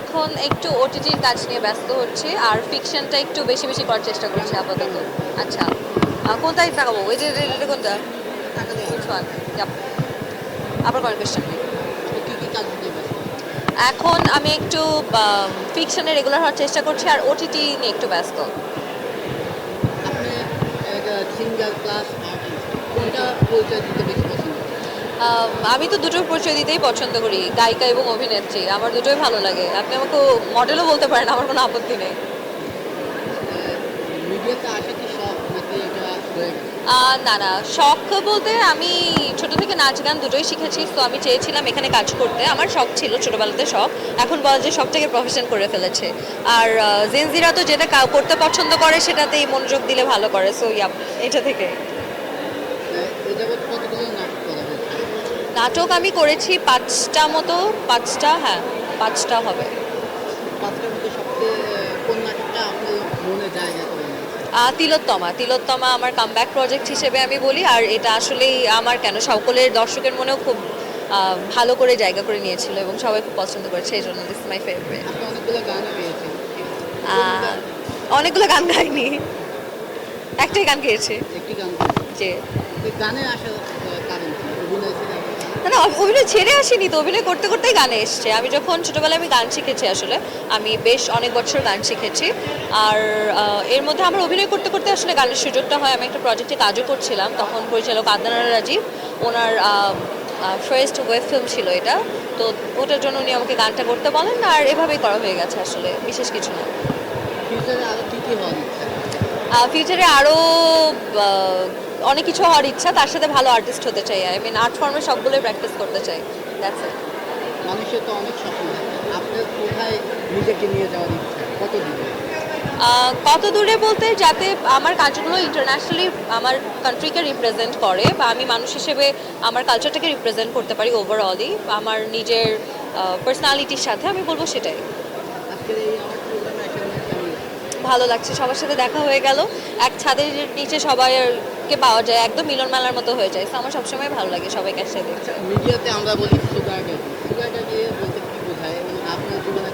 এখন একটু ওটিটির কাজ নিয়ে ব্যস্ত হচ্ছে, আর ফিকশনটা একটু বেশি বেশি করার চেষ্টা করছি আপাতত। আচ্ছা কোনটাই তাকাবো ওই যে কোনটা. আবার করেন কোয়েশ্চেন? এখন আমি একটু ফিকশনে রেগুলার হওয়ার চেষ্টা করছি, আর ওটিটি নিয়ে একটু ব্যস্ত। আপনি সিঙ্গার ক্লাস কোনটা পরিচয় দিতে বেশি আমি তো দুটোর পরিচয় দিতেই পছন্দ করি গায়িকা এবং অভিনেত্রী। আমার দুটোই ভালো লাগে। আপনি আমাকে মডেলও বলতে পারেন আমার কোনো আপত্তি নেই। না না শখ বলতে আমি ছোট থেকে নাচ গান দুটোই শিখেছি তো আমি চেয়েছিলাম এখানে কাজ করতে। আমার শখ ছিল ছোটোবেলাতে শখ। এখন বলা যে সবটাকে প্রফেশন করে ফেলেছে। আর জেনজিরা তো যেটা করতে পছন্দ করে সেটাতেই মনোযোগ দিলে ভালো করে। সো ইয়াপ এটা থেকে। নাটক আমি করেছি পাঁচটা মতো পাঁচটা হ্যাঁ পাঁচটা হবে। তিলোত্তমা। তিলোত্তমা আমার কামব্যাক প্রজেক্ট হিসেবে আমি বলি আর এটা আসলেই আমার কেন সকলের দর্শকের মনেও খুব ভালো করে জায়গা করে নিয়েছিল এবং সবাই খুব পছন্দ করেছে এই জন্য দিস মাই ফেভারিট অনেকগুলো গান গাইনি। একটাই গান গেয়েছে। একটি গান যে গানে আসার কি? অভিনয় না না অভিনয় ছেড়ে আসিনি তো অভিনয় করতে করতেই গানে এসছে। আমি যখন ছোটোবেলায় আমি গান শিখেছি আসলে আমি বেশ অনেক বছর গান শিখেছি। আর এর মধ্যে আমার অভিনয় করতে করতে আসলে গানের সুযোগটা হয়। আমি একটা প্রজেক্টে কাজও করছিলাম তখন পরিচালক আদনান রাজীব ওনার ফার্স্ট ওয়েব ফিল্ম ছিল এটা। তো ওটার জন্য উনি আমাকে গানটা করতে বলেন আর এভাবেই করা হয়ে গেছে আসলে বিশেষ কিছু না। ফিউচারে আরও অনেক কিছু হওয়ার ইচ্ছা তার সাথে ভালো আর্টিস্ট হতে চাই। আই মিন আর্ট ফর্মে সবগুলোই প্র্যাকটিস করতে চাই। দ্যাটস ইট মানুষের তো অনেক স্বপ্ন থাকে আপনার কোথায় নিজেকে নিয়ে যাওয়ার ইচ্ছা? কত দূরে? বলতে যাতে আমার কাজগুলো ইন্টারন্যাশনালি আমার কান্ট্রিকে রিপ্রেজেন্ট করে বা আমি মানুষ হিসেবে আমার কালচারটাকে রিপ্রেজেন্ট করতে পারি ওভারঅলই আমার নিজের পার্সোনালিটির সাথে আমি বলব সেটাই? ভালো লাগছে। সবার সাথে দেখা হয়ে গেল। এক ছাদের নিচে সবাইকে পাওয়া যায়, একদম মিলন মেলার মতো হয়ে যায়। তো আমার সবসময় ভালো লাগে সবাইকে একসাথে মিডিয়াতে আমরা বলি সুগার সুগার বলতে কি বোঝায়? মানে আপনার জীবনে